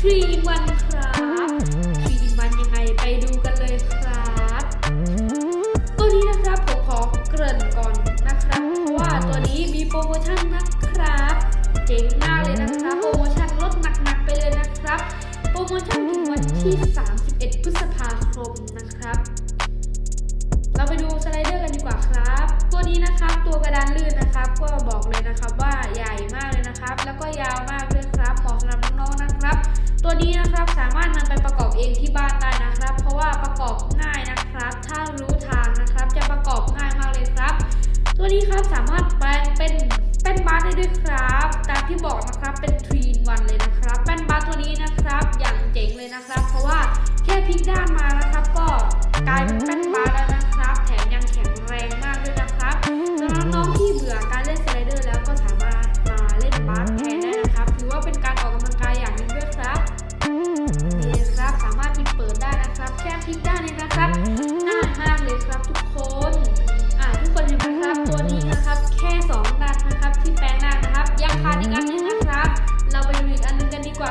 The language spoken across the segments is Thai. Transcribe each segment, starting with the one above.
ฟรีวันครับฟรีวันยังไงไปดูกันเลยครับ ตัวนี้นะครับผมขอเกริ่นก่อนนะครับว่าตัวนี้มีโปรโมชั่นนะครับ เจ๋งมากเลยนะครับ โปรโมชั่นลดหนักๆไปเลยนะครับ โปรโมชั่นถึงวันที่ 31 พฤษภาคมนะครับ เราไปดูสไลเดอร์กันดีกว่าครับ ตัวนี้นะครับตัวกระดานลื่นนะครับ ก็บอกเลยนะครับว่าใหญ่มากเลยนะครับ แล้วก็ยาวมาก ตัวนี้นะครับสามารถนำไปประกอบเองที่บ้านได้นะครับ เพราะว่าประกอบง่ายนะครับ ถ้ารู้ทางนะครับจะประกอบง่ายมากเลยครับ ตัวนี้ครับสามารถแปลงเป็นแป้นบาสได้ด้วยครับ ตามที่บอกนะครับเป็นทรีนวันเลยนะครับแป้นบาสตัวนี้นะครับ อย่างเจ๋งเลยนะครับ เพราะว่าแค่พลิกด้านมานะครับ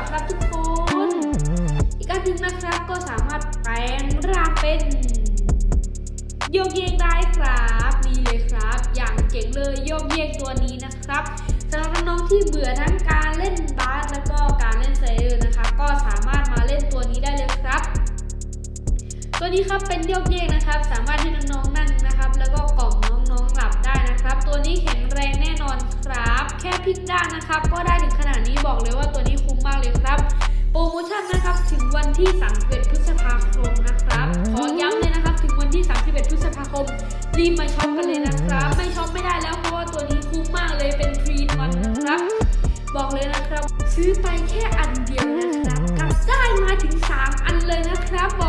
นดีกว่าครับทุกคน อีกอันหนึ่งนะครับก็สามารถแปลงร่างเป็นโยกเยกได้ครับนี่เลยครับ อย่างเจ๋งเลยโยกเยกตัวนี้นะครับสำหรับน้องที่เบื่อทั้งการเล่นบาสแล้วก็การเล่นไซเดอร์นะครับก็สามารถมาเล่นตัวนี้ได้เลยครับ ตัวนี้ครับเป็นโยกเยกนะครับ สามารถให้น้องๆนั่งนะครับ แล้วก็กล่อมน้องๆหลับได้นะครับ ตัวนี้แข็งแรงแน่นอนครับ แค่พลิกด้านนะครับ ก็ได้ถึงขนาดนี้บอกเลยว่าตัว โปรโมชั่นนะครับถึงวันที่ 31 พฤษภาคมนะครับ ขอย้ำเลยนะครับถึงวันที่ 31 พฤษภาคม รีบมาช็อปกันเลยนะครับ ไม่ช็อปไม่ได้แล้วเพราะว่าตัวนี้คุ้มมากเลยเป็นฟรีวันนะครับ บอกเลยนะครับ ซื้อไปแค่อันเดียวนะครับกลับได้มาถึง 3 อันเลยนะครับบอก